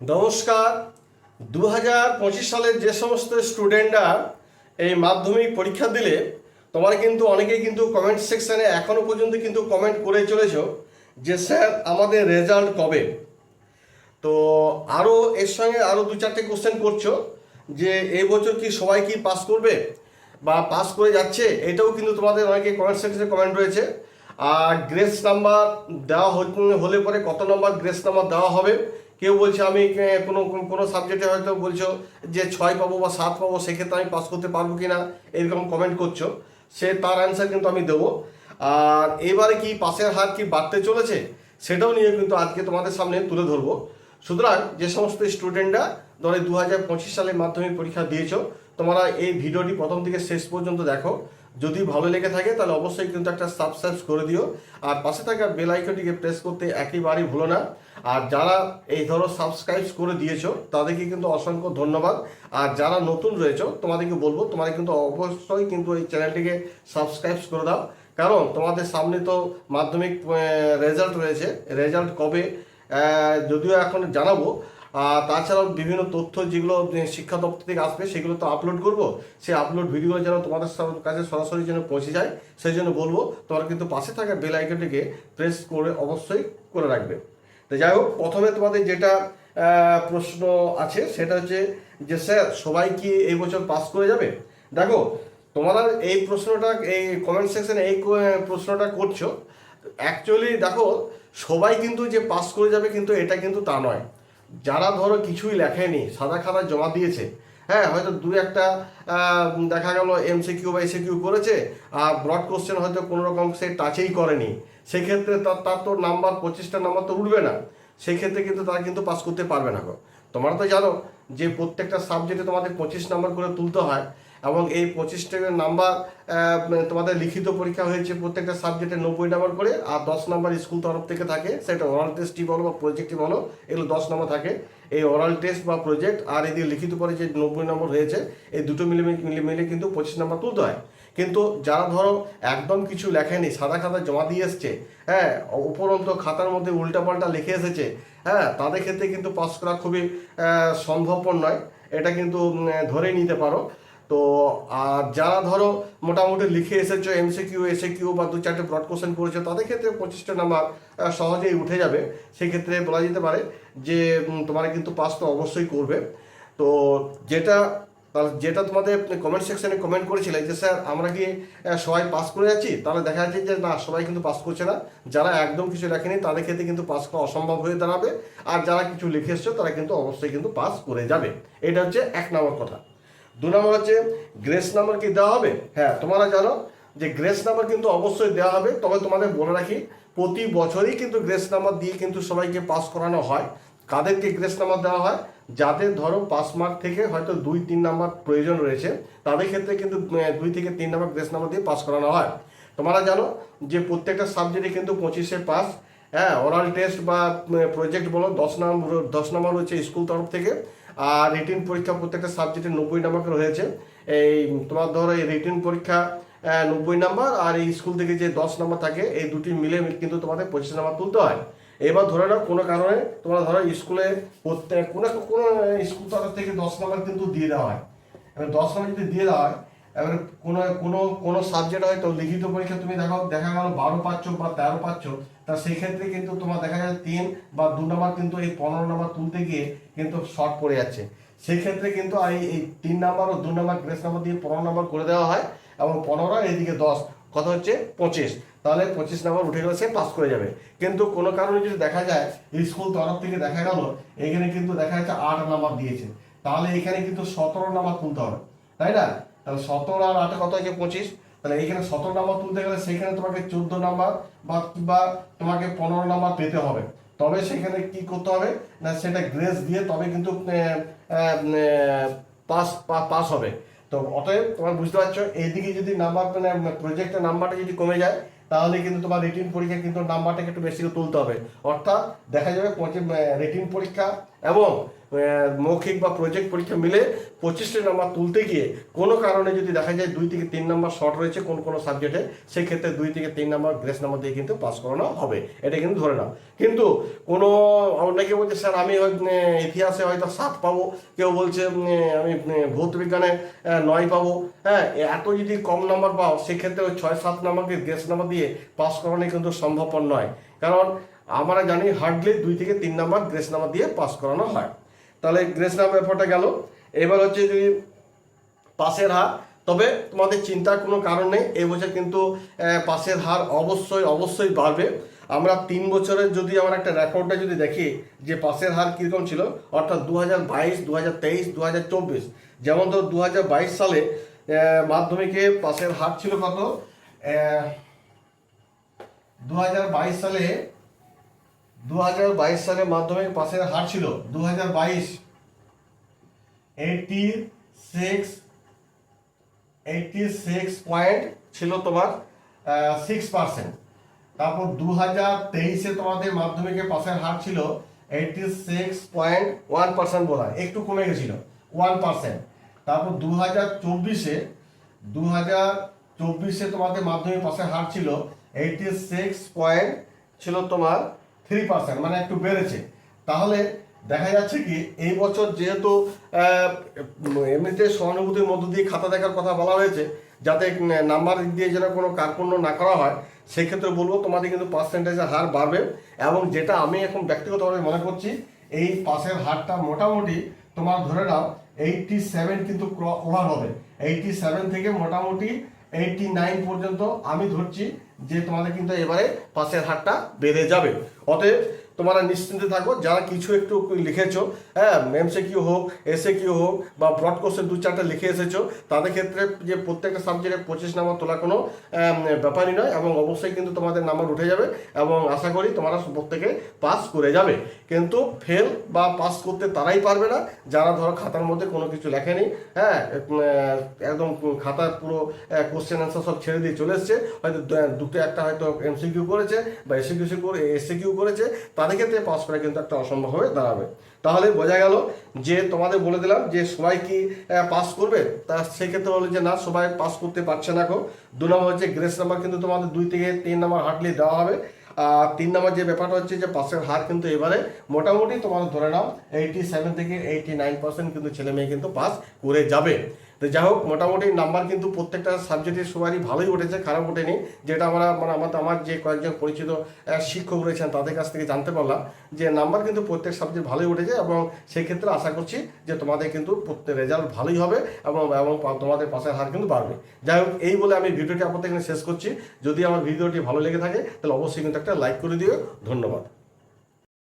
নমস্কার। দু হাজার পঁচিশ সালের যে সমস্ত স্টুডেন্টরা এই মাধ্যমিক পরীক্ষা দিলে, তোমার কিন্তু অনেকেই কিন্তু কমেন্ট সেকশানে এখনও পর্যন্ত কিন্তু কমেন্ট করে চলেছ যে, স্যার, আমাদের রেজাল্ট কবে? তো আরও এর সঙ্গে আরও দু চারটে কোশ্চেন করছ যে, এই বছর কি সবাই কি পাস করবে বা পাস করে যাচ্ছে? এটাও কিন্তু তোমাদের অনেকে কমেন্ট সেকশনে কমেন্ট রয়েছে। আর গ্রেস নাম্বার দেওয়া হলে পরে কত নম্বর গ্রেস নাম্বার দেওয়া হবে কেউ বলছে আমি কোনো কোনো সাবজেক্টে হয়তো বলছো যে ছয় পাবো বা সাত পাবো, সেক্ষেত্রে আমি পাস করতে পারব কি না এরকম কমেন্ট করছ। সে তার অ্যান্সার কিন্তু আমি দেবো। আর এবারে কি পাসের হার কি বাড়তে চলেছে, সেটাও নিয়ে কিন্তু আজকে তোমাদের সামনে তুলে ধরবো। সুতরাং যে সমস্ত স্টুডেন্টরা ধরে দু হাজার পঁচিশ সালে মাধ্যমিক পরীক্ষা দিয়েছ, তোমরা এই ভিডিওটি প্রথম থেকে শেষ পর্যন্ত দেখো। যদি ভালো লেগে থাকে, তাহলে অবশ্যই কিন্তু একটা সাবস্ক্রাইব করে দিও। আর পাশে থাকা বেল আইকনটিকে প্রেস করতে একেবারেই ভুলো না। আর যারা এই ধরো সাবস্ক্রাইব করে দিয়েছ, তাদেরকে কিন্তু অসংখ্য ধন্যবাদ। আর যারা নতুন রয়েছো, তোমাদেরকে বলব তোমরা কিন্তু অবশ্যই কিন্তু এই চ্যানেলটিকে সাবস্ক্রাইব করে দাও। কারণ তোমাদের সামনে তো মাধ্যমিক রেজাল্ট রয়েছে। রেজাল্ট কবে? যদিও এখন জানাব তাছাড়াও বিভিন্ন তথ্য যেগুলো শিক্ষা দপ্তর থেকে আসবে, সেগুলো তো আপলোড করব। সেই আপলোড ভিডিও যেন তোমাদের কাছে সরাসরি যেন পৌঁছে যায়, সেই জন্য বলব, তোমরা কিন্তু পাশে থাকা বেল আইকনটিকে প্রেস করে অবশ্যই করে রাখবে। তো যাই হোক, প্রথমে তোমাদের যেটা প্রশ্ন আছে, সেটা হচ্ছে যে, স্যার, সবাই কি এই বছর পাস করে যাবে? দেখো তোমরা এই প্রশ্নটা, এই কমেন্ট সেকশনে এই প্রশ্নটা করছ। অ্যাকচুয়ালি দেখো, সবাই কিন্তু যে পাস করে যাবে, কিন্তু এটা কিন্তু তা নয়। যারা ধরো কিছুই লেখেনি, সাদা খাতা জমা দিয়েছে হ্যাঁ হয়তো দু একটা দেখা গেল এমসিকিউ বা এসিকিউ করেছে, আর ব্রড কোশ্চেন হয়তো কোনো রকম সে টাচেই করেনি সেক্ষেত্রে তার তার তো নাম্বার পঁচিশটা নাম্বার তো উঠবে না সেক্ষেত্রে কিন্তু তারা কিন্তু পাস করতে পারবে না গো। তোমরা তো জানো যে প্রত্যেকটা সাবজেক্টে তোমাদের পঁচিশ নম্বর করে তুলতে হয় এবং এই পঁচিশটা নাম্বার তোমাদের লিখিত পরীক্ষা হয়েছে প্রত্যেকটা সাবজেক্টে নব্বই নাম্বার করে আর দশ নম্বর স্কুল তরফ থেকে থাকে। সেটা ওরাল টেস্টই বলো বা প্রজেক্টই বলো, এগুলো দশ নম্বর থাকে। এই ওরাল টেস্ট বা প্রজেক্ট আর এদিকে লিখিত পরে যে নব্বই নম্বর হয়েছে, এই দুটো মিলে মিলে মিলে কিন্তু পঁচিশ নাম্বার তুলতে হয়। কিন্তু যারা ধরো একদম কিছু লেখেনি সাদা খাতা জমা দিয়ে এসছে হ্যাঁ উপরন্ত খাতার মধ্যে উল্টাপাল্টা লিখে এসেছে হ্যাঁ তাদের ক্ষেত্রে কিন্তু পাস করা খুবই সম্ভবপর নয়। এটা কিন্তু উম, ধরে নিতে পারো। তো আর যারা ধরো মোটামুটি লিখে এসেছ এমসিকিউ এসে কিউ বা দু চারটে ব্রড কোশ্চেন করেছ তাদের ক্ষেত্রে পঁচিশটা নাম্বার সহজেই উঠে যাবে। সেক্ষেত্রে বলা যেতে পারে যে তোমরা কিন্তু পাস তো অবশ্যই করবে। তো যেটা তাহলে যেটা তোমাদের কমেন্ট সেকশনে কমেন্ট করেছিলে যে, স্যার, আমরা কি সবাই পাস করে যাচ্ছি? তাহলে দেখা যাচ্ছে যে, না, সবাই কিন্তু পাস করছে না। যারা একদম কিছু লেখেনি, তাদের ক্ষেত্রে কিন্তু পাস করা অসম্ভব হয়ে দাঁড়াবে। আর যারা কিছু লিখে এসছো, তারা কিন্তু অবশ্যই কিন্তু পাস করে যাবে। এটা হচ্ছে এক নম্বর কথা। দু নম্বর হচ্ছে গ্রেস নাম্বার কি দেওয়া হবে? হ্যাঁ তোমরা জানো যে গ্রেস নাম্বার কিন্তু অবশ্যই দেওয়া হবে। তবে তোমাদের বলে রাখি, প্রতি বছরই কিন্তু গ্রেস নাম্বার দিয়ে কিন্তু সবাইকে পাস করানো হয়। কাদেরকে গ্রেস নাম্বার দেওয়া হয়? যাদের ধরো পাস মার্ক থেকে হয়তো দুই, তিন নাম্বার প্রয়োজন রয়েছে, তাদের ক্ষেত্রে কিন্তু দুই থেকে তিন নাম্বার গ্রেস নাম্বার দিয়ে পাস করানো হয়। তোমরা জানো যে প্রত্যেকটা সাবজেক্টে কিন্তু পঁচিশে পাস হ্যাঁ ওরাল টেস্ট বা প্রজেক্ট বলো, দশ নম্বর দশ নম্বর হচ্ছে স্কুল তরফ থেকে, আর রিটিন পরীক্ষা প্রত্যেকটা সাবজেক্টে নব্বই নাম্বার রয়েছে। এই, তোমার ধরো এই রিটিন পরীক্ষা নব্বই নাম্বার, আর এই স্কুল থেকে যে দশ নাম্বার থাকে, এই দুটি মিলে কিন্তু তোমাদের পঁচিশ নাম্বার তুলতে হয়। এবার ধরে নাও, কোনো কারণে তোমরা ধরো স্কুলে প্রত্যেক কোনো কোনো স্কুল তরফ থেকে দশ নম্বর কিন্তু দিয়ে দেওয়া হয়। এবার দশ নম্বর যদি দিয়ে দেওয়া হয়, এবার কোনো কোনো কোনো সাবজেক্ট হয়তো লিখিত পরীক্ষা তুমি দেখো দেখা গেলো বারো পাচ্ছ বা তেরো পাচ্ছ তা সেই ক্ষেত্রে কিন্তু তোমার দেখা যায় তিন বা দু নম্বর কিন্তু এই পনেরো নম্বর তুলতে গিয়ে কিন্তু শর্ট পড়ে যাচ্ছে। সেই ক্ষেত্রে কিন্তু এই এই তিন নাম্বার ও দু নম্বর গ্রেস নাম্বার দিয়ে পনেরো নম্বর করে দেওয়া হয়, এবং পনেরো এদিকে দশ, কথা হচ্ছে পঁচিশ। তাহলে পঁচিশ নাম্বার উঠে গেলে সে পাস করে যাবে। কিন্তু কোনো কারণে যদি দেখা যায় স্কুল তরফ থেকে দেখা গেল, এখানে কিন্তু দেখা যাচ্ছে আট নাম্বার দিয়েছে। তাহলে এখানে কিন্তু সতেরো নাম্বার তুলতে হবে। তাই না? তাহলে সতেরো আর আটে কত হচ্ছে পঁচিশ? তাহলে এইখানে সতেরো নাম্বার তুলতে গেলে সেখানে তোমাকে চোদ্দ নাম্বার বা বা তোমাকে পনেরো নাম্বার পেতে হবে। তবে সেখানে কি করতে হবে? না, সেটা গ্রেস দিয়ে তবে কিন্তু পাস পাস হবে। তো অতএব তোমার বুঝতে পারছ, এইদিকে যদি নাম্বার মানে প্রজেক্টের নাম্বারটা যদি কমে যায় তাহলে কিন্তু তোমার রিটিন পরীক্ষা কিন্তু নাম্বারটাকে একটু বেশি তুলতে হবে। অর্থাৎ দেখা যাবে রিটিন পরীক্ষা এবং মৌখিক বা প্রজেক্ট পরীক্ষা মিলে পঁচিশটি নাম্বার তুলতে গিয়ে কোনো কারণে যদি দেখা যায় দুই থেকে তিন নাম্বার শর্ট রয়েছে কোন কোনো সাবজেক্টে সেক্ষেত্রে দুই থেকে তিন নাম্বার গ্রেস নাম্বার দিয়ে কিন্তু পাস করানো হবে। এটা কিন্তু ধরে নাও। কিন্তু কোনো, অনেকে বলছে, স্যার, আমি ইতিহাসে হয়তো সাত পাবো। কেউ বলছে আমি ভৌত বিজ্ঞানে নয় পাবো। হ্যাঁ এত যদি কম নাম্বার পাও, সেক্ষেত্রে ওই ছয়, সাত নাম্বারকে গ্রেস নাম্বার দিয়ে পাস করানো কিন্তু সম্ভবপর নয়। কারণ আমরা জানি হার্ডলি দুই থেকে তিন নাম্বার গ্রেস নাম্বার দিয়ে পাস করানো হয়। তাহলে গ্রেস নাম্বার ব্যাপারটা গেল। এবার হচ্ছে যদি পাশের হার, তবে তোমাদের চিন্তার কোনো কারণ নেই, এই বছর কিন্তু পাশের হার অবশ্যই অবশ্যই বাড়বে। আমরা তিন বছরের যদি আমরা একটা রেকর্ডটা যদি দেখি যে পাশের হার কীরকম ছিল, অর্থাৎ দু হাজার বাইশ দু হাজার তেইশ দু হাজার চব্বিশ, যেমন ধর দু হাজার বাইশ সালে মাধ্যমিকে পাশের হার ছিল কত? দু হাজার বাইশ সালে দু হাজার বাইশ সালে মাধ্যমিক পাসের হার ছিল দু হাজার বাইশ। Eighty six eighty six point ছিল তোমার সিক্স পার্সেন্ট তারপর দু হাজার তেইশে তোমাদের মাধ্যমিকে পাসের হার ছিল eighty six point one percent বলা একটু কমে গেছিল ওয়ান পার্সেন্ট তারপর দু হাজার চব্বিশে দু হাজার চব্বিশে তোমাদের মাধ্যমিক পাসের হার ছিল এইটটি সিক্স পয়েন্ট ছিল তোমার থ্রি পার্সেন্ট মানে একটু বেড়েছে। তাহলে দেখা যাচ্ছে কি, এই বছর যেহেতু এমনিতে সহানুভূতির মধ্য দিয়ে খাতা দেখার কথা বলা হয়েছে, যাতে নাম্বার দিয়ে যেন কোনো কার্পণ্য না করা হয়, সেক্ষেত্রে বলব তোমাদের কিন্তু পার্সেন্টেজের হার বাড়বে এবং যেটা আমি এখন ব্যক্তিগতভাবে মনে করছি, এই পাসের হারটা মোটামুটি তোমার ধরে নাও এইটটি সেভেন কিন্তু ওভার হবে। এইটটি সেভেন থেকে মোটামুটি এইটটি নাইন পর্যন্ত আমি ধরছি যে তোমাদের কিন্তু এবারে পাসের হারটা বেড়ে যাবে। অতএব তোমরা নিশ্চিন্তে থাকো যারা কিছু একটু লিখেছো হ্যাঁ মেমসে কিউ হোক এসে কিউ হোক, বা ব্রড কোর্সের দু চারটে লিখে এসেছ, তাদের ক্ষেত্রে যে প্রত্যেকটা সাবজেক্টে পঁচিশ নাম্বার তোলা কোনো ব্যাপারই নয়, এবং অবশ্যই কিন্তু তোমাদের নাম্বার উঠে যাবে, এবং আশা করি তোমরা প্রত্যেকে পাস করে যাবে। কিন্তু ফেল বা পাস করতে তারাই পারবে না। যারা ধরো খাতার মধ্যে কোনো কিছু লেখেনি হ্যাঁ একদম খাতার পুরো কোশ্চেন অ্যান্সার সব ছেড়ে দিয়ে চলে এসছে। হয়তো দুটো একটা হয়তো এমসিকিউ করেছে বা এসে কিউ করে এসে কিউ করেছে, তাদের ক্ষেত্রে পাস করা কিন্তু একটা অসম্ভব হয়ে দাঁড়াবে। তাহলে বোঝা গেল যে তোমাদের বলে দিলাম যে সবাই কি পাস করবে? তা সেক্ষেত্রে হলো যে না, সবাই পাস করতে পারছে না গো। দু নম্বর হচ্ছে গ্রেস নাম্বার কিন্তু তোমাদের দুই থেকে তিন নাম্বার হার্ডলি দেওয়া হবে। তিন নম্বর যে ব্যাপারটা হচ্ছে যে পাসের হার কিন্তু এবারে মোটামুটি তোমার ধরে নাও এইটি সেভেন থেকে এইটি নাইন পার্সেন্ট কিন্তু ছেলে মেয়ে কিন্তু পাস করে যাবে। তো যাই হোক, মোটামুটি নাম্বার কিন্তু প্রত্যেকটা সাবজেক্টের সবারই ভালোই উঠেছে, খারাপ ওঠেনি। যেটা আমরা মানে আমার আমার যে কয়েকজন পরিচিত শিক্ষক রয়েছেন, তাদের কাছ থেকে জানতে পারলাম যে নাম্বার কিন্তু প্রত্যেক সাবজেক্ট ভালোই উঠেছে এবং সেই ক্ষেত্রে আশা করছি যে তোমাদের কিন্তু প্রত্যেক রেজাল্ট ভালোই হবে এবং এবং তোমাদের পাশের হার কিন্তু বাড়বে। যাই হোক, এই বলে আমি ভিডিওটি আপনাদের এখানে শেষ করছি। যদি আমার ভিডিওটি ভালো লেগে থাকে, তাহলে অবশ্যই কিন্তু একটা লাইক করে দিও। ধন্যবাদ।